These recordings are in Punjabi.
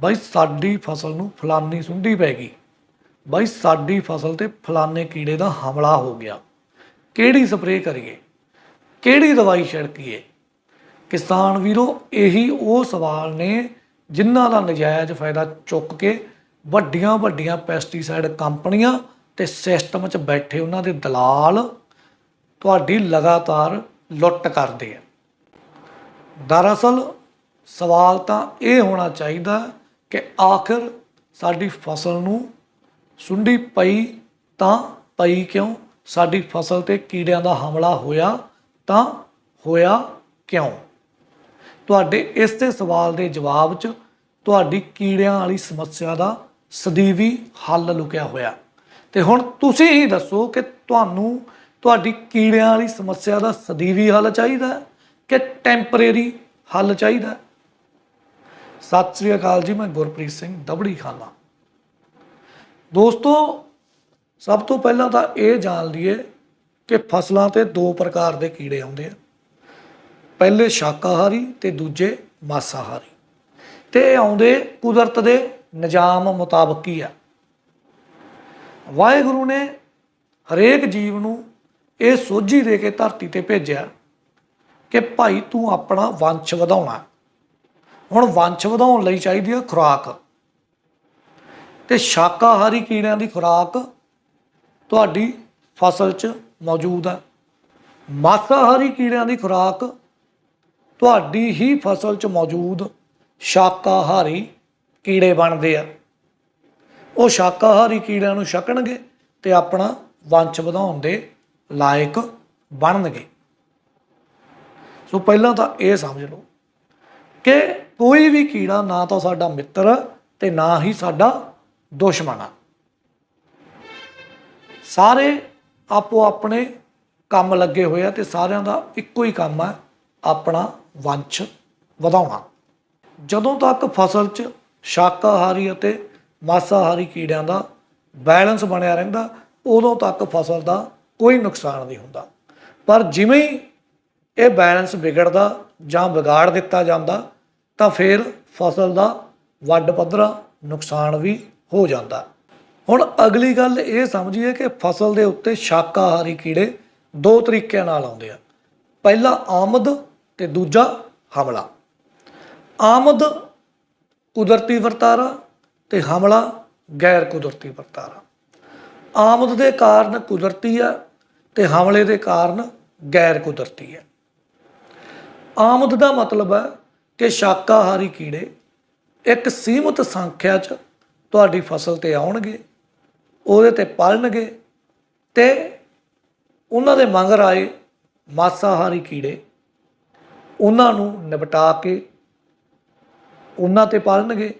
ਬਾਈ ਸਾਡੀ ਫਸਲ ਨੂੰ ਫਲਾਨੀ ਸੁੰਡੀ ਪੈ ਗਈ। ਬਾਈ ਸਾਡੀ ਫਸਲ ਤੇ ਫਲਾਨੇ ਕੀੜੇ ਦਾ ਹਮਲਾ ਹੋ ਗਿਆ। ਕਿਹੜੀ ਸਪਰੇਅ ਕਰੀਏ? ਕਿਹੜੀ ਦਵਾਈ ਛਿੜਕੀਏ? ਕਿਸਾਨ ਵੀਰੋ, ਇਹੀ ਉਹ ਸਵਾਲ ਨੇ ਜਿਨ੍ਹਾਂ ਦਾ ਨਜਾਇਜ਼ ਫਾਇਦਾ ਚੁੱਕ ਕੇ ਵੱਡੀਆਂ ਵੱਡੀਆਂ ਪੈਸਟੀਸਾਈਡ ਕੰਪਨੀਆਂ ਤੇ ਸਿਸਟਮ 'ਚ ਬੈਠੇ ਉਹਨਾਂ ਦੇ ਦਲਾਲ ਤੁਹਾਡੀ ਲਗਾਤਾਰ ਲੁੱਟ ਕਰਦੇ ਆ। ਦਰਅਸਲ ਸਵਾਲ ਤਾਂ ਇਹ ਹੋਣਾ ਚਾਹੀਦਾ ਕਿ ਆਖਰ ਸਾਡੀ ਫਸਲ ਨੂੰ ਸੁੰਡੀ ਪਈ ਤਾਂ ਪਈ ਕਿਉਂ? ਸਾਡੀ ਫਸਲ ਤੇ ਕੀੜਿਆਂ ਦਾ ਹਮਲਾ ਹੋਇਆ ਤਾਂ ਹੋਇਆ ਕਿਉਂ? ਤੁਹਾਡੇ ਇਸ ਤੇ ਸਵਾਲ ਦੇ ਜਵਾਬ 'ਚ ਤੁਹਾਡੀ ਕੀੜਿਆਂ ਵਾਲੀ ਸਮੱਸਿਆ ਦਾ ਸਦੀਵੀ ਹੱਲ ਲੁਕਿਆ ਹੋਇਆ। ਤੇ ਹੁਣ ਤੁਸੀਂ ਹੀ ਦੱਸੋ ਕਿ ਤੁਹਾਨੂੰ ਤੁਹਾਡੀ ਕੀੜਿਆਂ ਵਾਲੀ ਸਮੱਸਿਆ ਦਾ ਸਦੀਵੀ ਹੱਲ ਚਾਹੀਦਾ ਕਿ ਟੈਂਪਰੇਰੀ ਹੱਲ ਚਾਹੀਦਾ ਸਤਿ ਸ੍ਰੀ ਅਕਾਲ ਜੀ, ਮੈਂ ਗੁਰਪ੍ਰੀਤ ਸਿੰਘ, ਦਬੜੀ ਖਾਨਾ। ਦੋਸਤੋ, ਸਭ ਤੋਂ ਪਹਿਲਾਂ ਤਾਂ ਇਹ ਜਾਣ ਲਈਏ ਕਿ ਫਸਲਾਂ ਤੇ ਦੋ ਪ੍ਰਕਾਰ ਦੇ ਕੀੜੇ ਆਉਂਦੇ ਆ। ਪਹਿਲੇ ਸ਼ਾਕਾਹਾਰੀ ਤੇ ਦੂਜੇ ਮਾਸਾਹਾਰੀ। ਤੇ ਇਹ ਆਉਂਦੇ ਕੁਦਰਤ ਦੇ ਨਿਜ਼ਾਮ ਮੁਤਾਬਕ ਹੀ ਆ। ਵਾਹਿਗੁਰੂ ਨੇ ਹਰੇਕ ਜੀਵ ਨੂੰ ਇਹ ਸੋਝੀ ਦੇ ਕੇ ਧਰਤੀ ਤੇ ਭੇਜਿਆ ਕਿ ਭਾਈ ਤੂੰ ਆਪਣਾ ਵੰਸ਼ ਵਧਾਉਣਾ। ਹੁਣ ਵੰਸ਼ ਵਧਾਉਣ ਲਈ ਚਾਹੀਦੀ ਹੈ ਖੁਰਾਕ। ਤੇ ਸ਼ਾਕਾਹਾਰੀ ਕੀੜਿਆਂ ਦੀ ਖੁਰਾਕ ਤੁਹਾਡੀ ਫਸਲ 'ਚ ਮੌਜੂਦ ਹੈ। ਮਾਸਾਹਾਰੀ ਕੀੜਿਆਂ ਦੀ ਖੁਰਾਕ ਤੁਹਾਡੀ ਹੀ ਫਸਲ 'ਚ ਮੌਜੂਦ ਸ਼ਾਕਾਹਾਰੀ ਕੀੜੇ ਬਣਦੇ ਆ। ਉਹ ਸ਼ਾਕਾਹਾਰੀ ਕੀੜਿਆਂ ਨੂੰ ਛਕਣਗੇ ਤੇ ਆਪਣਾ ਵੰਸ਼ ਵਧਾਉਣ ਦੇ ਲਾਇਕ ਬਣਨਗੇ। ਸੋ ਪਹਿਲਾਂ ਤਾਂ ਇਹ ਸਮਝ ਲਓ ਕਿ ਕੋਈ ਵੀ ਕੀੜਾ ਨਾ ਤਾਂ ਸਾਡਾ ਮਿੱਤਰ ਤੇ ਨਾ ਹੀ ਸਾਡਾ ਦੁਸ਼ਮਣ ਆ। ਸਾਰੇ ਆਪੋ ਆਪਣੇ ਕੰਮ ਲੱਗੇ ਹੋਏ ਆ ਤੇ ਸਾਰਿਆਂ ਦਾ ਇੱਕੋ ਹੀ ਕੰਮ ਹੈ ਆਪਣਾ ਵੰਸ਼ ਵਧਾਉਣਾ। ਜਦੋਂ ਤੱਕ ਫਸਲ 'ਚ ਸ਼ਾਕਾਹਾਰੀ ਅਤੇ ਮਾਸਾਹਾਰੀ ਕੀੜਿਆਂ ਦਾ ਬੈਲੈਂਸ ਬਣਿਆ ਰਹਿੰਦਾ, ਉਦੋਂ ਤੱਕ ਫਸਲ ਦਾ ਕੋਈ ਨੁਕਸਾਨ ਨਹੀਂ ਹੁੰਦਾ। ਪਰ ਜਿਵੇਂ ਹੀ ਇਹ ਬੈਲੈਂਸ ਵਿਗੜਦਾ ਜਾਂ ਵਿਗਾੜ ਦਿੱਤਾ ਜਾਂਦਾ ਤਾਂ ਫਿਰ ਫਸਲ ਦਾ ਵੱਡ ਪੱਧਰਾ ਨੁਕਸਾਨ ਵੀ ਹੋ ਜਾਂਦਾ। ਹੁਣ ਅਗਲੀ ਗੱਲ ਇਹ ਸਮਝੀਏ ਕਿ ਫਸਲ ਦੇ ਉੱਤੇ ਸ਼ਾਕਾਹਾਰੀ ਕੀੜੇ ਦੋ ਤਰੀਕਿਆਂ ਨਾਲ ਆਉਂਦੇ ਆ। ਪਹਿਲਾ ਆਮਦ ਤੇ ਦੂਜਾ ਹਮਲਾ। ਆਮਦ ਕੁਦਰਤੀ ਵਰਤਾਰਾ ਤੇ ਹਮਲਾ ਗੈਰ ਕੁਦਰਤੀ ਵਰਤਾਰਾ। ਆਮਦ ਦੇ ਕਾਰਨ ਕੁਦਰਤੀ ਆ ਤੇ ਹਮਲੇ ਦੇ ਕਾਰਨ ਗੈਰ ਕੁਦਰਤੀ ਹੈ ਆਮਦ ਦਾ ਮਤਲਬ ਹੈ ਕਿ ਸ਼ਾਕਾਹਾਰੀ ਕੀੜੇ ਇੱਕ ਸੀਮਤ ਸੰਖਿਆ 'ਚ ਤੁਹਾਡੀ ਫਸਲ ਤੇ ਆਉਣਗੇ, ਉਹਦੇ ਤੇ ਪਲਣਗੇ ਤੇ ਉਹਨਾਂ ਦੇ ਮੰਗਰ ਆਏ ਮਾਸਾਹਾਰੀ ਕੀੜੇ ਉਹਨਾਂ ਨੂੰ ਨਿਪਟਾ ਕੇ ਉਹਨਾਂ ਤੇ ਪਾਲਣਗੇ,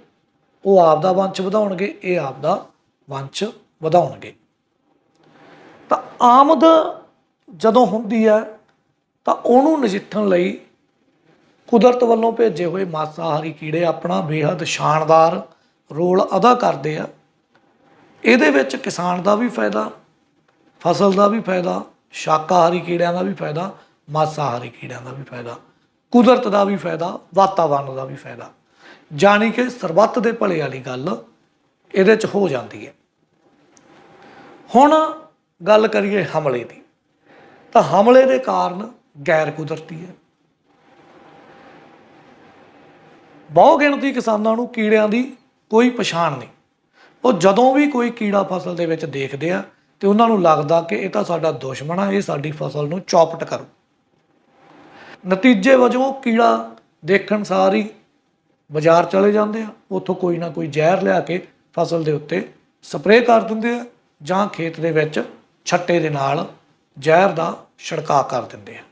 ਉਹ ਆਪ ਦਾ ਵੰਸ਼ ਵਧਾਉਣਗੇ, ਇਹ ਆਪ ਦਾ ਵੰਸ਼ ਵਧਾਉਣਗੇ। ਤਾਂ ਆਮਦ ਜਦੋਂ ਹੁੰਦੀ ਹੈ ਤਾਂ ਉਹਨੂੰ ਨਜਿੱਠਣ ਲਈ ਕੁਦਰਤ ਵੱਲੋਂ ਭੇਜੇ ਹੋਏ ਮਾਸਾਹਾਰੀ ਕੀੜੇ ਆਪਣਾ ਬੇਹੱਦ ਸ਼ਾਨਦਾਰ ਰੋਲ ਅਦਾ ਕਰਦੇ ਆ। ਇਹਦੇ ਵਿੱਚ ਕਿਸਾਨ ਦਾ ਵੀ ਫਾਇਦਾ, ਫਸਲ ਦਾ ਵੀ ਫਾਇਦਾ, ਸ਼ਾਕਾਹਾਰੀ ਕੀੜਿਆਂ ਦਾ ਵੀ ਫਾਇਦਾ, ਮਾਸਾਹਾਰੀ ਕੀੜਿਆਂ ਦਾ ਵੀ ਫਾਇਦਾ, ਕੁਦਰਤ ਦਾ ਵੀ ਫਾਇਦਾ ਵਾਤਾਵਰਣ ਦਾ ਵੀ ਫਾਇਦਾ। ਜਾਣੀ ਕਿ ਸਰਬੱਤ ਦੇ ਭਲੇ ਵਾਲੀ ਗੱਲ ਇਹਦੇ 'ਚ ਹੋ ਜਾਂਦੀ ਹੈ। ਹੁਣ ਗੱਲ ਕਰੀਏ ਹਮਲੇ ਦੀ। ਤਾਂ ਹਮਲੇ ਦੇ ਕਾਰਨ ਗੈਰ ਕੁਦਰਤੀ ਹੈ। ਬਹੁ ਗਿਣਤੀ ਕਿਸਾਨਾਂ ਨੂੰ ਕੀੜਿਆਂ ਦੀ ਕੋਈ ਪਛਾਣ ਨਹੀਂ। ਉਹ ਜਦੋਂ ਵੀ ਕੋਈ ਕੀੜਾ ਫਸਲ ਦੇ ਵਿੱਚ ਦੇਖਦੇ ਆ ਤੇ ਉਹਨਾਂ ਨੂੰ ਲੱਗਦਾ ਕਿ ਇਹ ਤਾਂ ਸਾਡਾ ਦੁਸ਼ਮਣ ਆ, ਇਹ ਸਾਡੀ ਫਸਲ ਨੂੰ ਚੌਪਟ ਕਰੂ। ਨਤੀਜੇ ਵਜੋਂ ਕੀੜਾ ਦੇਖਣ ਸਾਰ ਹੀ ਬਾਜ਼ਾਰ ਚਲੇ ਜਾਂਦੇ ਆ, ਉੱਥੋਂ ਕੋਈ ਨਾ ਕੋਈ ਜ਼ਹਿਰ ਲਿਆ ਕੇ ਫਸਲ ਦੇ ਉੱਤੇ ਸਪਰੇਅ ਕਰ ਦਿੰਦੇ ਆ ਜਾਂ ਖੇਤ ਦੇ ਵਿੱਚ ਛੱਟੇ ਦੇ ਨਾਲ ਜ਼ਹਿਰ ਦਾ ਛਿੜਕਾਅ ਕਰ ਦਿੰਦੇ ਆ।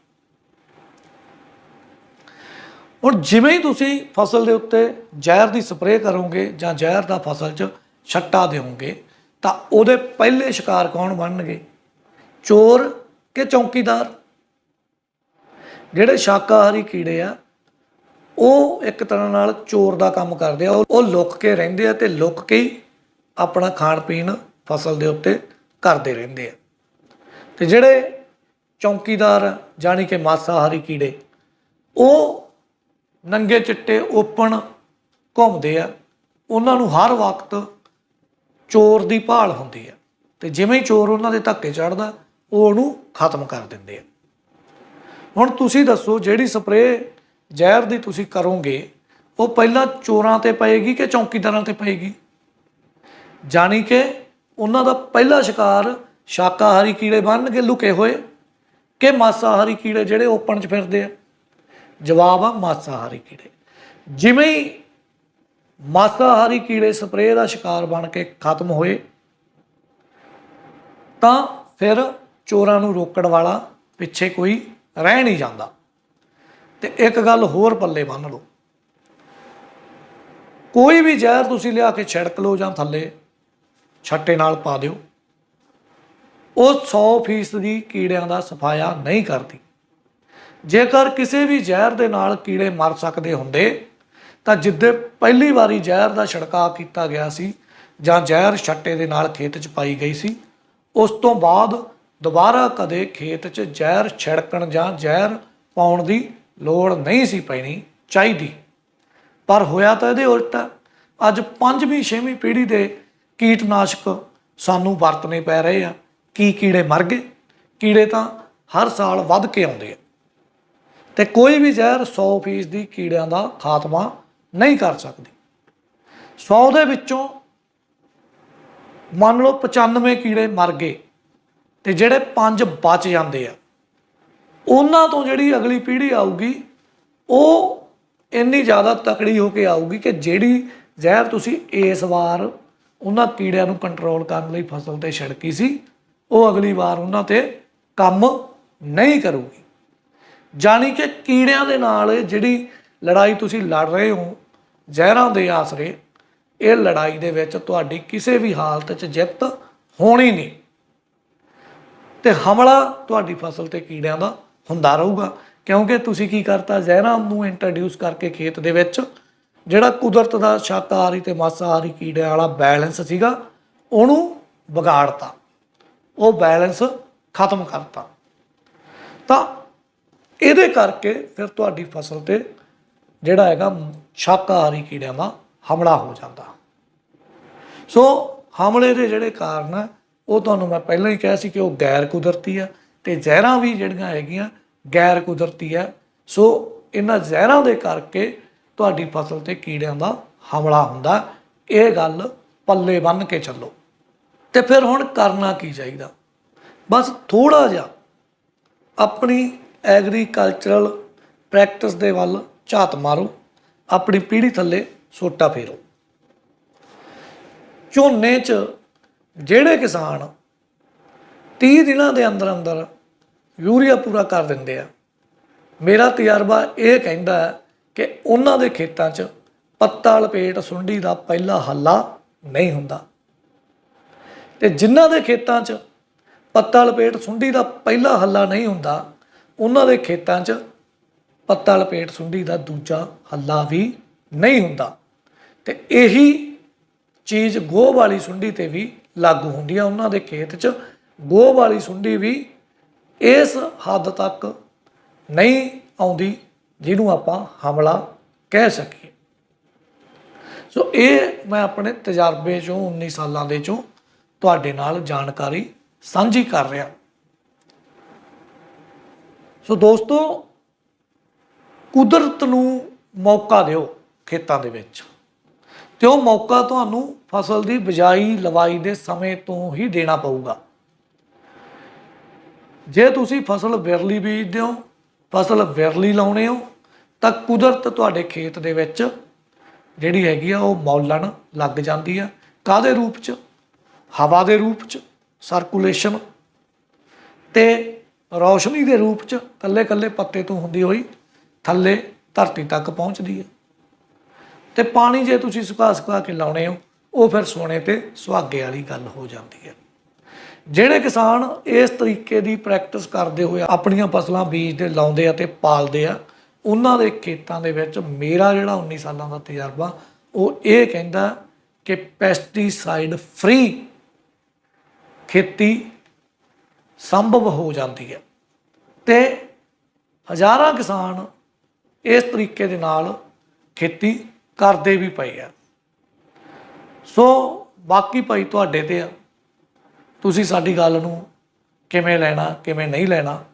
ਹੁਣ ਜਿਵੇਂ ਹੀ ਤੁਸੀਂ ਫਸਲ ਦੇ ਉੱਤੇ ਜ਼ਹਿਰ ਦੀ ਸਪਰੇਅ ਕਰੋਗੇ ਜਾਂ ਜ਼ਹਿਰ ਦਾ ਫਸਲ 'ਚ ਛੱਟਾ ਦਿਓਗੇ, ਤਾਂ ਉਹਦੇ ਪਹਿਲੇ ਸ਼ਿਕਾਰ ਕੌਣ ਬਣਨਗੇ? ਚੋਰ ਕਿ ਚੌਕੀਦਾਰ? ਜਿਹੜੇ ਸ਼ਾਕਾਹਾਰੀ ਕੀੜੇ ਆ, ਉਹ ਇੱਕ ਤਰ੍ਹਾਂ ਨਾਲ ਚੋਰ ਦਾ ਕੰਮ ਕਰਦੇ ਆ। ਉਹ- ਉਹ ਲੁੱਕ ਕੇ ਰਹਿੰਦੇ ਆ ਤੇ ਲੁੱਕ ਕੇ ਹੀ ਆਪਣਾ ਖਾਣ ਪੀਣ ਫਸਲ ਦੇ ਉੱਤੇ ਕਰਦੇ ਰਹਿੰਦੇ ਆ। ਤੇ ਜਿਹੜੇ ਚੌਕੀਦਾਰ ਜਾਣੀ ਕਿ ਮਾਸਾਹਾਰੀ ਕੀੜੇ, ਉਹ ਨੰਗੇ ਚਿੱਟੇ ਓਪਨ ਘੁੰਮਦੇ ਆ। ਉਹਨਾਂ ਨੂੰ ਹਰ ਵਕਤ ਚੋਰ ਦੀ ਭਾਲ ਹੁੰਦੀ ਹੈ ਤੇ ਜਿਵੇਂ ਚੋਰ ਉਹਨਾਂ ਦੇ ਧੱਕੇ ਚੜਦਾ ਉਹ ਉਹਨੂੰ ਖਤਮ ਕਰ ਦਿੰਦੇ ਆ। ਹੁਣ ਤੁਸੀਂ ਦੱਸੋ, ਜਿਹੜੀ ਸਪਰੇਅ ਜ਼ਹਿਰ ਦੀ ਤੁਸੀਂ ਕਰੋਗੇ, ਉਹ ਪਹਿਲਾਂ ਚੋਰਾਂ ਤੇ ਪਏਗੀ ਕਿ ਚੌਕੀਦਾਰਾਂ ਤੇ ਪਏਗੀ? ਜਾਣੀ ਕਿ ਉਹਨਾਂ ਦਾ ਪਹਿਲਾ ਸ਼ਿਕਾਰ ਸ਼ਾਕਾਹਾਰੀ ਕੀੜੇ ਬਣਨਗੇ, ਲੁਕੇ ਹੋਏ, ਕਿ ਮਾਸਾਹਾਰੀ ਕੀੜੇ ਜਿਹੜੇ ਓਪਨ 'ਚ ਫਿਰਦੇ ਆ? ਜਵਾਬ ਆ ਮਾਸਾਹਾਰੀ ਕੀੜੇ। ਜਿਵੇਂ ਹੀ ਮਾਸਾਹਾਰੀ ਕੀੜੇ ਸਪਰੇਅ ਦਾ ਸ਼ਿਕਾਰ ਬਣ ਕੇ ਖਤਮ ਹੋਏ, ਤਾਂ ਫਿਰ ਚੋਰਾਂ ਨੂੰ ਰੋਕਣ ਵਾਲਾ ਪਿੱਛੇ ਕੋਈ ਰਹਿ ਨਹੀਂ ਜਾਂਦਾ। ਤੇ ਇੱਕ ਗੱਲ ਹੋਰ ਪੱਲੇ ਬੰਨ ਲਓ। ਕੋਈ ਵੀ ਜ਼ਹਿਰ ਤੁਸੀਂ ਲਿਆ ਕੇ ਛਿੜਕ ਲਓ ਜਾਂ ਥੱਲੇ ਛੱਟੇ ਨਾਲ ਪਾ ਦਿਓ, ਉਹ 100% ਦੀ ਕੀੜਿਆਂ ਦਾ ਸਫਾਇਆ ਨਹੀਂ ਕਰਦੀ। ਜੇਕਰ ਕਿਸੇ ਵੀ ਜ਼ਹਿਰ ਦੇ ਨਾਲ ਕੀੜੇ ਮਰ ਸਕਦੇ ਹੁੰਦੇ, ਤਾਂ ਜਿੱਦੇ ਪਹਿਲੀ ਵਾਰੀ ਜ਼ਹਿਰ ਦਾ ਛਿੜਕਾਅ ਕੀਤਾ ਗਿਆ ਸੀ ਜਾਂ ਜ਼ਹਿਰ ਛੱਟੇ ਦੇ ਨਾਲ ਖੇਤ 'ਚ ਪਾਈ ਗਈ ਸੀ, ਉਸ ਤੋਂ ਬਾਅਦ ਦੁਬਾਰਾ ਕਦੇ ਖੇਤ 'ਚ ਜ਼ਹਿਰ ਛਿੜਕਣ ਜਾਂ ਜ਼ਹਿਰ ਪਾਉਣ ਦੀ ਲੋੜ ਨਹੀਂ ਸੀ ਪੈਣੀ ਚਾਹੀਦੀ। ਪਰ ਹੋਇਆ ਤਾਂ ਇਹਦੇ ਉਲਟ ਆ। ਅੱਜ ਪੰਜਵੀਂ, ਛੇਵੀਂ ਪੀੜ੍ਹੀ ਦੇ ਕੀਟਨਾਸ਼ਕ ਸਾਨੂੰ ਵਰਤਨੇ ਪੈ ਰਹੇ ਆ। ਕੀ ਕੀੜੇ ਮਰ ਗਏ? ਕੀੜੇ ਤਾਂ ਹਰ ਸਾਲ ਵੱਧ ਕੇ ਆਉਂਦੇ ਆ। ਤੇ ਕੋਈ ਵੀ ਜ਼ਹਿਰ 100% ਦੀ ਕੀੜਿਆਂ ਦਾ ਖਾਤਮਾ ਨਹੀਂ ਕਰ ਸਕਦੀ। 100 ਦੇ ਵਿੱਚੋਂ ਮੰਨ ਲਓ 95 ਕੀੜੇ ਮਰ ਗਏ ਤੇ ਜਿਹੜੇ 5 ਬਚ ਜਾਂਦੇ ਆ, ਉਹਨਾਂ ਤੋਂ ਜਿਹੜੀ ਅਗਲੀ ਪੀੜ੍ਹੀ ਆਊਗੀ, ਉਹ ਇੰਨੀ ਜ਼ਿਆਦਾ ਤਕੜੀ ਹੋ ਕੇ ਆਊਗੀ ਕਿ ਜਿਹੜੀ ਜ਼ਹਿਰ ਤੁਸੀਂ ਇਸ ਵਾਰ ਉਹਨਾਂ ਕੀੜਿਆਂ ਨੂੰ ਕੰਟਰੋਲ ਕਰਨ ਲਈ ਫਸਲ ਤੇ ਛਿੜਕੀ ਸੀ, ਉਹ ਅਗਲੀ ਵਾਰ ਉਹਨਾਂ ਤੇ ਕੰਮ ਨਹੀਂ ਕਰੂਗੀ। ਜਾਣੀ ਕਿ ਕੀੜਿਆਂ ਦੇ ਨਾਲ ਜਿਹੜੀ ਲੜਾਈ ਤੁਸੀਂ ਲੜ ਰਹੇ ਹੋ, ਜ਼ਹਿਰਾਂ ਦੇ ਆਸਰੇ, ਇਹ ਲੜਾਈ ਦੇ ਵਿੱਚ ਤੁਹਾਡੀ ਕਿਸੇ ਵੀ ਹਾਲਤ 'ਚ ਜਿੱਤ ਹੋਣੀ ਨਹੀਂ। ਤੇ ਹਮਲਾ ਤੁਹਾਡੀ ਫਸਲ ਤੇ ਕੀੜਿਆਂ ਦਾ ਹੁੰਦਾ ਰਹੂਗਾ, ਕਿਉਂਕਿ ਤੁਸੀਂ ਕੀ ਕਰਤਾ, ਜ਼ਹਿਰਾਂ ਨੂੰ ਇੰਟਰੋਡਿਊਸ ਕਰਕੇ ਖੇਤ ਦੇ ਵਿੱਚ, ਜਿਹੜਾ ਕੁਦਰਤ ਦਾ ਸ਼ਾਕਾਹਾਰੀ ਤੇ ਮਾਸਾਹਾਰੀ ਕੀੜਿਆਂ ਵਾਲਾ ਬੈਲੈਂਸ ਸੀਗਾ, ਉਹਨੂੰ ਵਿਗਾੜਤਾ। ਉਹ ਬੈਲੈਂਸ ਖਤਮ ਕਰਤਾ। ਤਾਂ ਇਹਦੇ ਕਰਕੇ ਫਿਰ ਤੁਹਾਡੀ ਫਸਲ ਤੇ ਜਿਹੜਾ ਹੈਗਾ ਸ਼ਾਕਾਹਾਰੀ ਕੀੜਿਆਂ ਦਾ ਹਮਲਾ ਹੋ ਜਾਂਦਾ। ਸੋ ਹਮਲੇ ਦੇ ਜਿਹੜੇ ਕਾਰਨ ਆ, ਉਹ ਤੁਹਾਨੂੰ ਮੈਂ ਪਹਿਲਾਂ ਹੀ ਕਿਹਾ ਸੀ ਕਿ ਉਹ ਗੈਰ ਕੁਦਰਤੀ ਆ ਤੇ ਜ਼ਹਿਰਾਂ ਵੀ ਜਿਹੜੀਆਂ ਹੈਗੀਆਂ ਗੈਰ ਕੁਦਰਤੀ ਆ। ਸੋ ਇਹਨਾਂ ਜ਼ਹਿਰਾਂ ਦੇ ਕਰਕੇ ਤੁਹਾਡੀ ਫਸਲ ਤੇ ਕੀੜਿਆਂ ਦਾ ਹਮਲਾ ਹੁੰਦਾ। ਇਹ ਗੱਲ ਪੱਲੇ ਬੰਨ ਕੇ ਚੱਲੋ। ਤੇ ਫਿਰ ਹੁਣ ਕਰਨਾ ਕੀ ਚਾਹੀਦਾ? ਬਸ ਥੋੜਾ ਜਿਹਾ ਆਪਣੀ ਐਗਰੀਕਲਚਰਲ ਪ੍ਰੈਕਟਿਸ ਦੇ ਵੱਲ ਝਾਤ ਮਾਰੋ, ਆਪਣੀ ਪੀੜ੍ਹੀ ਥੱਲੇ ਸੋਟਾ ਫੇਰੋ। ਝੋਨੇ 'ਚ ਜਿਹੜੇ ਕਿਸਾਨ 30 ਦਿਨਾਂ ਦੇ ਅੰਦਰ ਅੰਦਰ ਯੂਰੀਆ ਪੂਰਾ ਕਰ ਦਿੰਦੇ ਆ, ਮੇਰਾ ਤਜਰਬਾ ਇਹ ਕਹਿੰਦਾ ਹੈ ਕਿ ਉਹਨਾਂ ਦੇ ਖੇਤਾਂ 'ਚ ਪੱਤਾ ਲਪੇਟ ਸੁੰਡੀ ਦਾ ਪਹਿਲਾ ਹੱਲਾ ਨਹੀਂ ਹੁੰਦਾ। ਤੇ ਜਿਨ੍ਹਾਂ ਦੇ ਖੇਤਾਂ 'ਚ ਪੱਤਾ ਲਪੇਟ ਸੁੰਡੀ ਦਾ ਪਹਿਲਾ ਹੱਲਾ ਨਹੀਂ ਹੁੰਦਾ ਉਹਨਾਂ ਦੇ ਖੇਤਾਂ 'ਚ ਪੱਤਾ ਲਪੇਟ ਸੁੰਡੀ ਦਾ ਦੂਜਾ ਹੱਲਾ ਵੀ ਨਹੀਂ ਹੁੰਦਾ। ਤੇ ਇਹੀ ਚੀਜ਼ ਗੋਹ ਵਾਲੀ ਸੁੰਡੀ ਤੇ ਵੀ ਲਾਗੂ ਹੁੰਦੀ ਆ। ਉਹਨਾਂ ਦੇ ਖੇਤ 'ਚ ਗੋਹ ਵਾਲੀ ਸੁੰਡੀ ਵੀ ਇਸ ਹੱਦ ਤੱਕ ਨਹੀਂ ਆਉਂਦੀ ਜਿਹਨੂੰ ਆਪਾਂ ਹਮਲਾ ਕਹਿ ਸਕੀਏ। ਸੋ ਇਹ ਮੈਂ ਆਪਣੇ ਤਜਰਬੇ ਚੋਂ 19 ਸਾਲਾਂ ਦੇ ਚੋਂ ਤੁਹਾਡੇ ਨਾਲ ਜਾਣਕਾਰੀ ਸਾਂਝੀ ਕਰ ਰਿਹਾ। ਸੋ ਦੋਸਤੋ, ਕੁਦਰਤ ਨੂੰ ਮੌਕਾ ਦਿਓ ਖੇਤਾਂ ਦੇ ਵਿੱਚ। ਤੇ ਉਹ ਮੌਕਾ ਤੁਹਾਨੂੰ ਫਸਲ ਦੀ ਬਿਜਾਈ ਲਵਾਈ ਦੇ ਸਮੇਂ ਤੋਂ ਹੀ ਦੇਣਾ ਪਊਗਾ। ਜੇ ਤੁਸੀਂ ਫਸਲ ਵਿਰਲੀ ਬੀਜਦੇ ਹੋ, ਫਸਲ ਵਿਰਲੀ ਲਾਉਣੇ ਹੋ, ਤਾਂ ਕੁਦਰਤ ਤੁਹਾਡੇ ਖੇਤ ਦੇ ਵਿੱਚ ਜਿਹੜੀ ਹੈਗੀ ਆ, ਉਹ ਮੌਲਣ ਲੱਗ ਜਾਂਦੀ ਆ। ਕਾਦੇ ਰੂਪ ਚ? ਹਵਾ ਦੇ ਰੂਪ ਚ ਸਰਕੂਲੇਸ਼ਨ ਤੇ ਰੌਸ਼ਨੀ ਦੇ ਰੂਪ ਚ ਕੱਲੇ ਕੱਲੇ ਪੱਤੇ ਤੋਂ ਹੁੰਦੀ ਹੋਈ ਥੱਲੇ ਧਰਤੀ ਤੱਕ ਪਹੁੰਚਦੀ ਹੈ। ਤੇ ਪਾਣੀ ਜੇ ਤੁਸੀਂ ਸੁਕਾ ਸੁਕਾ ਕੇ ਲਾਉਣੇ ਹੋ, ਉਹ ਫਿਰ ਸੋਨੇ ਤੇ ਸੁਹਾਗੇ ਵਾਲੀ ਗੱਲ ਹੋ ਜਾਂਦੀ ਹੈ। ਜਿਹੜੇ ਕਿਸਾਨ ਇਸ ਤਰੀਕੇ ਦੀ ਪ੍ਰੈਕਟਿਸ ਕਰਦੇ ਹੋਏ ਆਪਣੀਆਂ ਫਸਲਾਂ ਬੀਜਦੇ, ਲਾਉਂਦੇ ਆ ਤੇ ਪਾਲਦੇ ਆ, ਉਹਨਾਂ ਦੇ ਖੇਤਾਂ ਦੇ ਵਿੱਚ ਮੇਰਾ ਜਿਹੜਾ 19 ਸਾਲਾਂ ਦਾ ਤਜਰਬਾ, ਉਹ ਇਹ ਕਹਿੰਦਾ ਕਿ ਪੈਸਟੀਸਾਈਡ ਫ੍ਰੀ ਖੇਤੀ ਸੰਭਵ ਹੋ ਜਾਂਦੀ ਹੈ। ਤੇ ਹਜ਼ਾਰਾਂ ਕਿਸਾਨ ਇਸ ਤਰੀਕੇ ਦੇ ਨਾਲ ਖੇਤੀ ਕਰਦੇ ਵੀ ਪਏ ਆ। ਸੋ ਬਾਕੀ ਭਾਈ ਤੁਹਾਡੇ ਤੇ ਆ। ਤੁਸੀਂ ਸਾਡੀ ਗੱਲ ਨੂੰ ਕਿਵੇਂ ਲੈਣਾ, ਕਿਵੇਂ ਨਹੀਂ ਲੈਣਾ,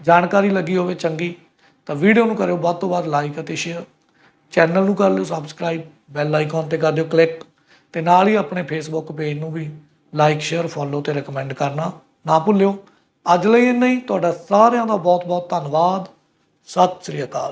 ਜਾਣਕਾਰੀ ਲੱਗੀ ਹੋਵੇ ਚੰਗੀ, ਤਾਂ ਵੀਡੀਓ ਨੂੰ ਕਰਿਓ, ਵੱਧ ਤੋਂ ਵੱਧ ਲਾਈਕ ਅਤੇ ਸ਼ੇਅਰ ਚੈਨਲ ਨੂੰ ਕਰ ਲਿਓ ਸਬਸਕ੍ਰਾਈਬ ਬੈਲ ਆਈਕਨ ਤੇ ਕਰ ਦਿਓ ਕਲਿੱਕ ਤੇ ਨਾਲ ਹੀ ਆਪਣੇ ਫੇਸਬੁੱਕ ਪੇਜ ਨੂੰ ਵੀ ਲਾਈਕ ਸ਼ੇਅਰ ਫੋਲੋ ਤੇ ਰეკਮੈਂਡ ਕਰਨਾ ਨਾ ਭੁੱਲਿਓ। ਅੱਜ ਲਈ ਇੰਨਾ ਹੀ। ਤੁਹਾਡਾ ਸਾਰਿਆਂ ਦਾ ਬਹੁਤ ਬਹੁਤ ਧੰਨਵਾਦ। ਸਤਿ ਸ੍ਰੀ ਅਕਾਲ।